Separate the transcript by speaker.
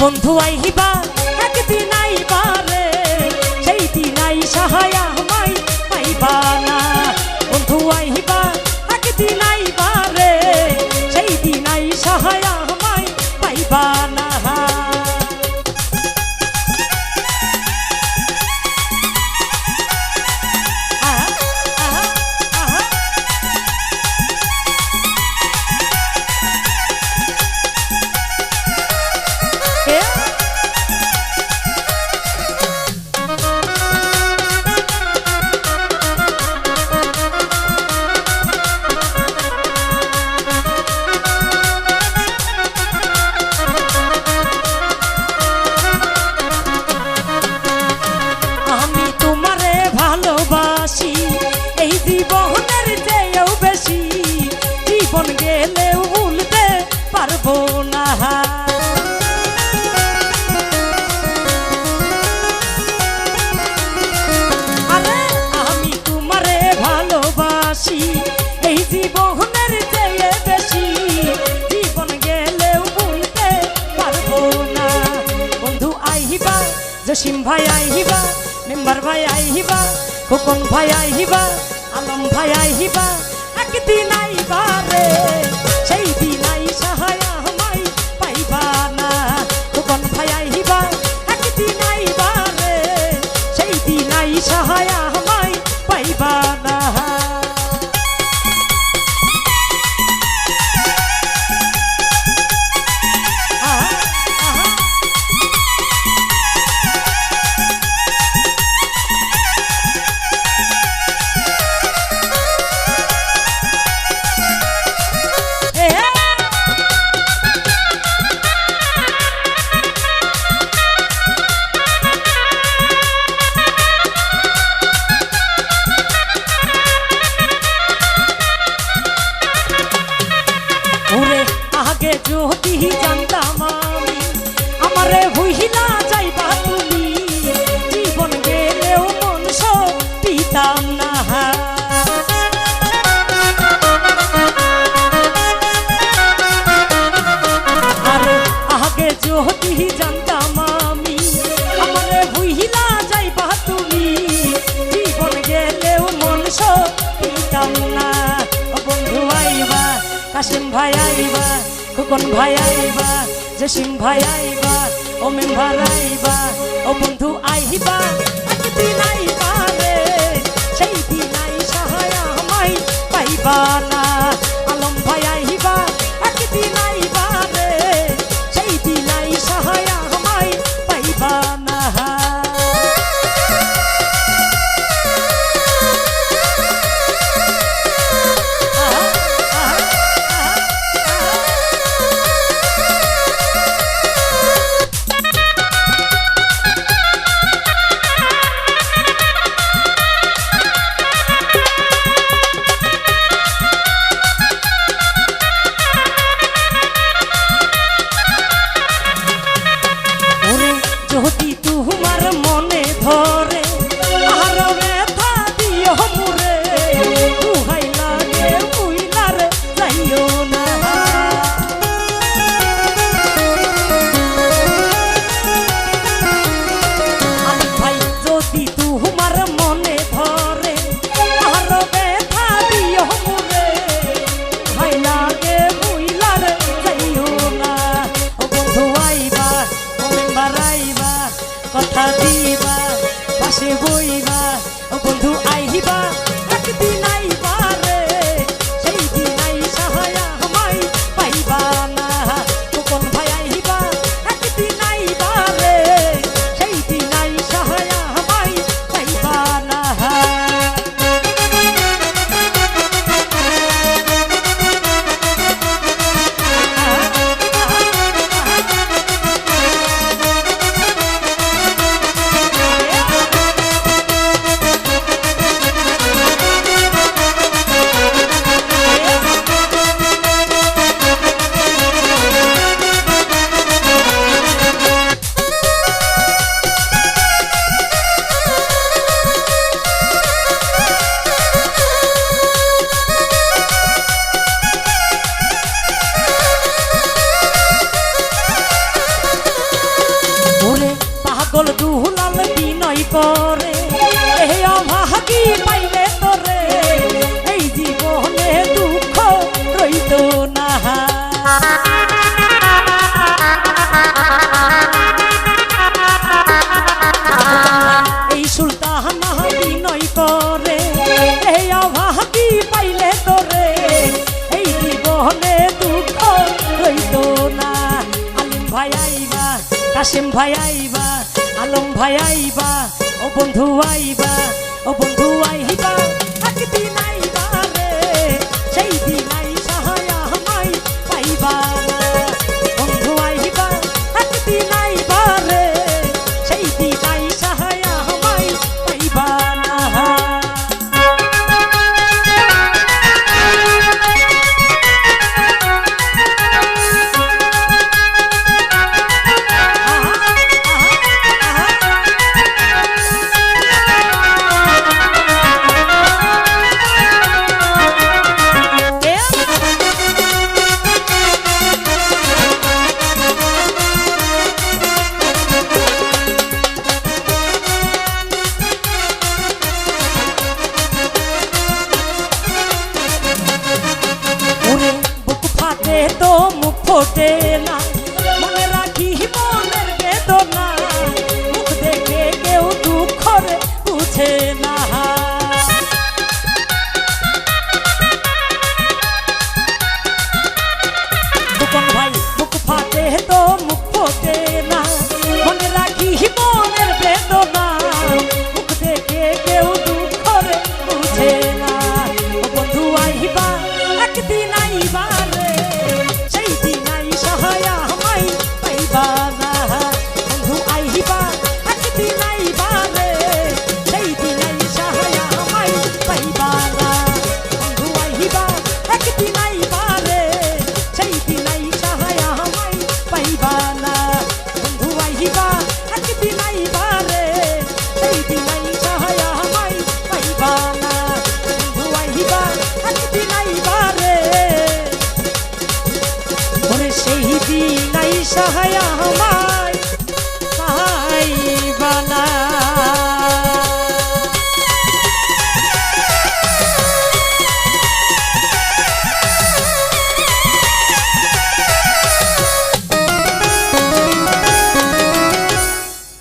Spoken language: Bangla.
Speaker 1: বন্ধু আইবা জসিম ভাই আইহিবা মেম্বার ভাই আইহিবা খোকন ভাই আইহিবা আলম ভাই আইহিবা একদিন আইবা রে সেই দিন আই সাহায় যদি জানতাম আমি, আমারে হইলা যাইবা তুমি, জীবন গেলেও মন পিতাম না। আরে আগে যদি জানতাম আমি, আমারে হইলা যাইবা তুমি মন পিতাম না। বন্ধু, আইবা কাশিম ভাই, আইবা। খোকন ভাই আইবা জসিম ভাই আইবা, ও মেম্বার আইবা, ও বন্ধু আইবা। আইবা রে, সেই দিন আই সহায় আমায় পাইবা না। কাশিম ভাই আইবা আলম ভাই আইবা ও বন্ধু আইবা ও বন্ধু ঠোঁটে